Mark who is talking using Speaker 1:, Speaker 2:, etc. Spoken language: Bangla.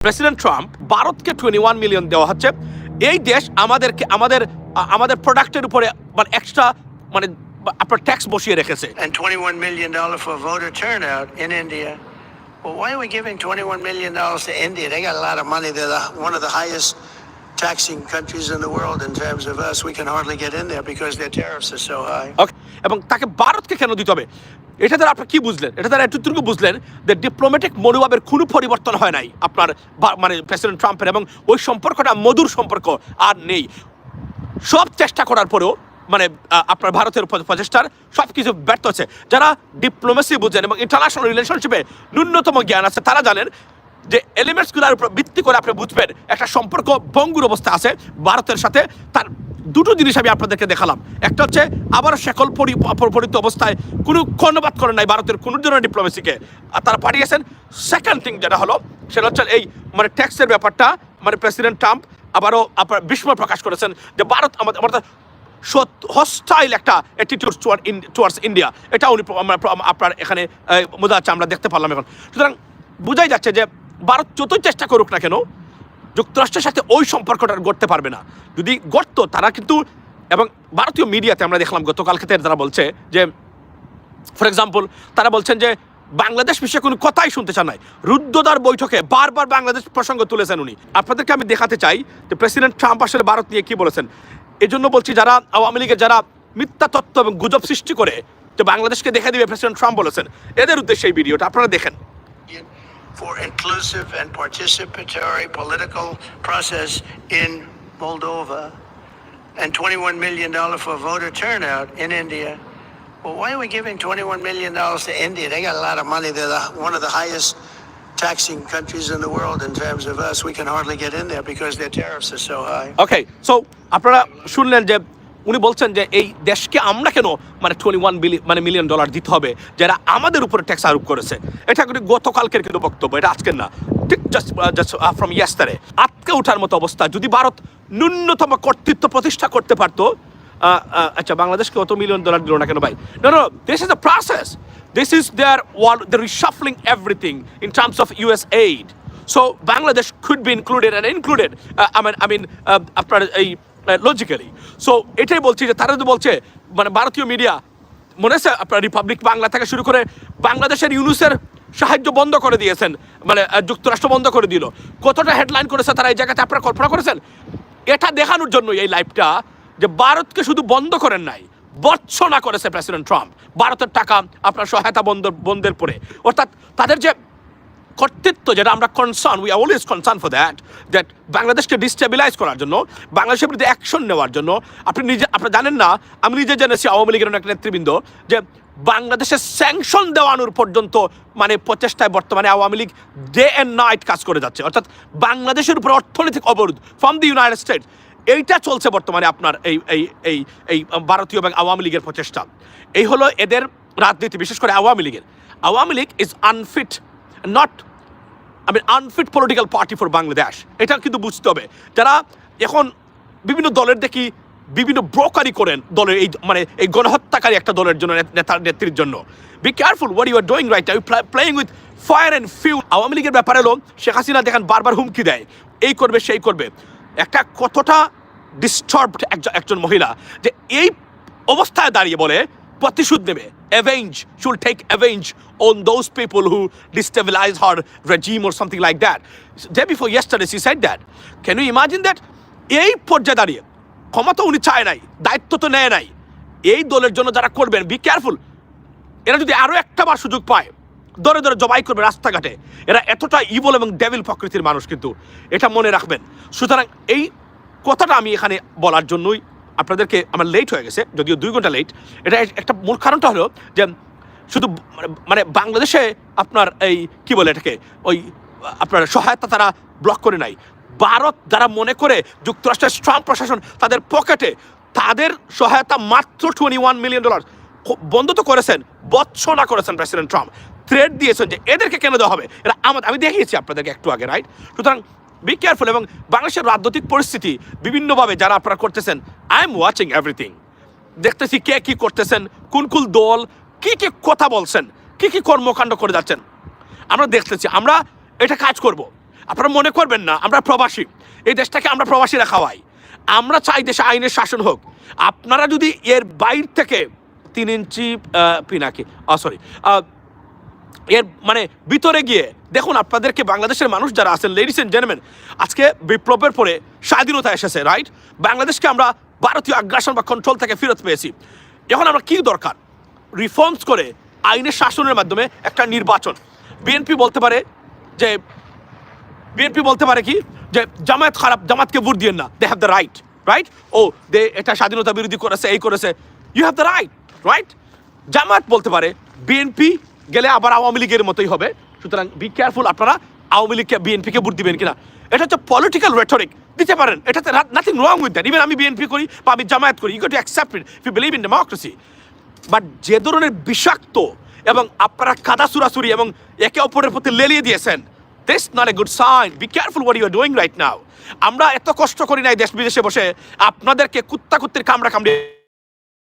Speaker 1: প্রেসিডেন্ট ট্রাম্প ভারতকে টোয়েন্টি ওয়ান মিলিয়ন দেওয়া হচ্ছে এই দেশ আমাদেরকে আমাদের আমাদের প্রোডাক্টের উপরে মানে এক্সট্রা মানে আপনার ট্যাক্স বসিয়ে রেখেছে
Speaker 2: and $21 million for voter turnout in India. Well, why are we giving $21 million to India? They got a lot of money. They're the, one of the highest taxing countries in the world in terms of us. We can hardly get in there because their tariffs are so high.
Speaker 1: ওকে এবং তাকে ভারতকে কেন দিতে হবে এটা দ্বারা আপনি কি বুঝলেন? এটা দ্বারা এতটুকু বুঝলেন যে ডিপ্লোম্যাটিক মনোভাবের কোনো পরিবর্তন হয় নাই আপনার মানে প্রেসিডেন্ট ট্রাম্পের এবং ওই সম্পর্কটা মধুর সম্পর্ক আর নেই। সব চেষ্টা করার পরেও মানে আপনার ভারতের প্রচেষ্টার সব কিছু ব্যর্থ হচ্ছে। যারা ডিপ্লোমেসি বুঝেন এবং ইন্টারন্যাশনাল রিলেশনশিপে ন্যূনতম জ্ঞান আছে, তারা জানেন যে এলিমেন্টসগুলোর উপর ভিত্তি করে আপনি বুঝবেন একটা সম্পর্ক ভঙ্গুর অবস্থা আছে ভারতের সাথে, তার দুটো জিনিস আমি আপনাদেরকে দেখালাম। একটা হচ্ছে, আবার শেকল পরি পরিত অবস্থায় কোনো কর্ণপাত করে নাই ভারতের কোনো ধরনের ডিপ্লোমেসিকে আর তারা পাঠিয়েছেন সেকেন্ড থিং যেটা হলো, সেটা হচ্ছে এই মানে ট্যাক্সের ব্যাপারটা মানে প্রেসিডেন্ট ট্রাম্প আবারও আপনার বিস্ময় প্রকাশ করেছেন যে ভারত আমাদের আমাদের হস্টাইল একটা অ্যাটিটিউড টুয়ার্ডস ইন্ডিয়া এটা উনি আপনার এখানে বোঝা যাচ্ছে, আমরা দেখতে পারলাম এখন। সুতরাং বোঝাই যাচ্ছে যে ভারত যতই চেষ্টা করুক না কেন যুক্তরাষ্ট্রের সাথে ওই সম্পর্কটা গড়তে পারবে না। যদি গড়ত, তারা কিন্তু, এবং ভারতীয় মিডিয়াতে আমরা দেখলাম, গতকালকে তারা বলছে যে ফর এক্সাম্পল তারা বলছেন যে, বাংলাদেশ বিষয়ে কোনো কথাই শুনতে চান নাই। রুদ্রদার বৈঠকে বারবার বাংলাদেশ প্রসঙ্গ তুলেছেন উনি। আপনাদেরকে আমি দেখাতে চাই যে, প্রেসিডেন্ট ট্রাম্প আসলে ভারত নিয়ে কি বলেছেন। এই জন্য বলছি, যারা আওয়ামী লীগের যারা মিথ্যা তত্ত্ব এবং গুজব সৃষ্টি করে, যে বাংলাদেশকে দেখে দিবে, প্রেসিডেন্ট ট্রাম্প বলেছেন, এদের উদ্দেশ্যে এই ভিডিওটা আপনারা দেখেন।
Speaker 2: For inclusive and participatory political process in Moldova and $21 million for voter turnout in India. Well, why are we giving $21 million to India? They got a lot of money. They're the, one of the highest taxing countries in the world in terms of us. We can hardly get in there because their tariffs are so high.
Speaker 1: Okay so আপনারা শুনলেন যে উনি বলছেন যে এই দেশকে আমরা কেন মানে টোয়েন্টি ওয়ান মানে মিলিয়ন ডলার দিতে হবে যারা আমাদের উপরে ট্যাক্স আরোপ করেছে। এটা কিন্তু গতকালকের কিন্তু বক্তব্য এটা আজকের না। ঠিক জাস্ট জাস্ট ফ্রম ইয়াস্টারে আটকে ওঠার মতো অবস্থা যদি ভারত ন্যূনতম কর্তৃত্ব প্রতিষ্ঠা করতে পারতো আচ্ছা বাংলাদেশকে কত মিলিয়ন ডলার দিল না কেন ভাই? No this is the process this is their wall the reshuffling everything in terms of US aid so Bangladesh included and included uh, I mean I mean uh, আপনার এই লজিক্যালি সো এটাই বলছি যে তারা যদি বলছে মানে ভারতীয় মিডিয়া মনে আছে আপনার রিপাবলিক বাংলা থেকে শুরু করে বাংলাদেশের ইউনুসের সাহায্য বন্ধ করে দিয়েছেন মানে যুক্তরাষ্ট্র বন্ধ করে দিল। কতটা হেডলাইন করেছে তারা এই জায়গাতে? আপনারা কল্পনা করেছেন? এটা দেখানোর জন্য এই লাইভটা যে ভারতকে শুধু বন্ধ করেন নাই বর্ষনা করেছে প্রেসিডেন্ট ট্রাম্প ভারতের টাকা আপনার সহায়তা বন্ধ, বন্ধের পরে। অর্থাৎ তাদের যে কর্তৃত্ব যেটা আমরা concern we are always concern for that that বাংলাদেশকে ডিস্টেবিলাইজ করার জন্য, বাংলাদেশের বিরুদ্ধে অ্যাকশন নেওয়ার জন্য, আপনি নিজে, আপনি জানেন না, আমি নিজে জেনেছি আওয়ামী লীগের একটা নেতৃবৃন্দ যে বাংলাদেশের স্যাংশন দেওয়ানোর পর্যন্ত মানে প্রচেষ্টায় বর্তমানে Awami League day and night কাজ করে যাচ্ছে। অর্থাৎ বাংলাদেশের উপর অর্থনৈতিক অবরোধ ফ্রম দি ইউনাইটেড স্টেটস এইটা চলছে বর্তমানে আপনার এই এই এই এই ভারতীয় এবং আওয়ামী লীগের প্রচেষ্টা। এই হলো এদের রাজনীতি, বিশেষ করে আওয়ামী লীগের। Awami League is unfit not I mean unfit political party for Bangladesh এটা কিন্তু বুঝতে হবে। যারা এখন বিভিন্ন দলের দেখি বিভিন্ন ব্রোকারি করেন দলের এই মানে এই গণহত্যাকারী একটা দলের জন্য নেতার নেত্রীর জন্য। Be careful what you are doing right you playing with fire and few Awami লীগের ব্যাপারে হলো, শেখ হাসিনা দেখেন বারবার হুমকি দেয়। এই করবে, সেই করবে। একটা কতটা ডিস্টার্বড একজন একজন মহিলা যে এই অবস্থায় দাঁড়িয়ে বলে প্রতিশোধ নেবে। Avenge should take avenge on those people who destabilize her regime or something like that. Day before yesterday, she said that can you imagine that? এই পর্যায়ে দাঁড়িয়ে ক্ষমতা উনি চায় নাই, দায়িত্ব তো নেয় নাই। এই দলের জন্য যারা করবেন বি কেয়ারফুল এরা যদি আরও একটা বার সুযোগ পায়, দরে দরে জবাই করবে রাস্তাঘাটে। এরা এতটা ইবল এবং ডেভিল প্রকৃতির মানুষ কিন্তু, এটা মনে রাখবেন। সুতরাং এই কথাটা আমি এখানে বলার জন্যই আপনাদেরকে আমার লেট হয়ে গেছে, যদিও দুই ঘণ্টা লেট এটা একটা মূল কারণটা হলো যে শুধু মানে- মানে বাংলাদেশে আপনার এই কি বলে এটাকে? ওই, আপনার সহায়তা তারা ব্লক করে নাই। ভারত যারা মনে করে যুক্তরাষ্ট্রের ট্রাম্প প্রশাসন তাদের পকেটে তাদের সহায়তা মাত্র টোয়েন্টি ওয়ান মিলিয়ন ডলার বন্ধ তো করেছেন, বৎসনা করেছেন প্রেসিডেন্ট ট্রাম্প। থ্রেড দিয়েছেন যে এদেরকে কেন দেওয়া হবে? এরা আমাদের আমি দেখিয়েছি আপনাদেরকে একটু আগে রাইট সুতরাং বি কেয়ারফুল এবং বাংলাদেশের রাজনৈতিক পরিস্থিতি বিভিন্নভাবে যারা আপনারা করতেছেন আই এম ওয়াচিং এভরিথিং দেখতেছি কে কি করতেছেন, কোন কোন দল, কি কি কথা বলছেন, কি কি কর্মকাণ্ড করে যাচ্ছেন। আমরা দেখতেছি, আমরা এটা কাজ করব। আপনারা মনে করবেন না, আমরা প্রবাসী। এই দেশটাকে আমরা প্রবাসীরা খাওয়াই। আমরা চাই দেশে আইনের শাসন হোক। আপনারা যদি এর বাইর থেকে তিন ইঞ্চি পিনাকি সরি এর মানে ভিতরে গিয়ে দেখুন, আপনাদেরকে বাংলাদেশের মানুষ যারা আছেন লেডিস এন্ড জেন্টলম্যান আজকে বিপ্লবের পরে স্বাধীনতা এসেছে রাইট বাংলাদেশকে আমরা ভারতীয় আগ্রাসন বা কন্ট্রোল থেকে ফেরত পেয়েছি। এখন আমরা কি দরকার? রিফর্মস করে আইনের শাসনের মাধ্যমে একটা নির্বাচন। বিএনপি বলতে পারে যে বিএনপি বলতে পারে কি? যে, জামায়াত খারাপ, জামাতকে ভোট দিয়েন না they have the right right O they এটা স্বাধীনতা বিরোধী করেছে, এই করেছে। You have the right right Jamaat বলতে পারে বিএনপি গেলে আবার আওয়ামী লীগের মতোই হবে। সুতরাং বি কেয়ারফুল আপনারা আওয়ামী লীগকে বিএনপিকে ভোট দিবেন কিনা। এটা হচ্ছে পলিটিক্যাল রেটরিক দিতে পারেন, এটাতে nothing wrong with that even আমি বিএনপি করি বা আমি জামায়াত করি you to accept it you believe in democracy but যে ধরনের বিষাক্ত এবং আপনারা কাদা সুরাসুরি এবং একে অপরের প্রতি লেলিয়ে দিয়েছেন this not a good sign be careful what you are doing right now আমরা এত কষ্ট করি নাই দেশ বিদেশে বসে, আপনাদেরকে কুত্তা কুত্তির কামড়া কামড়ে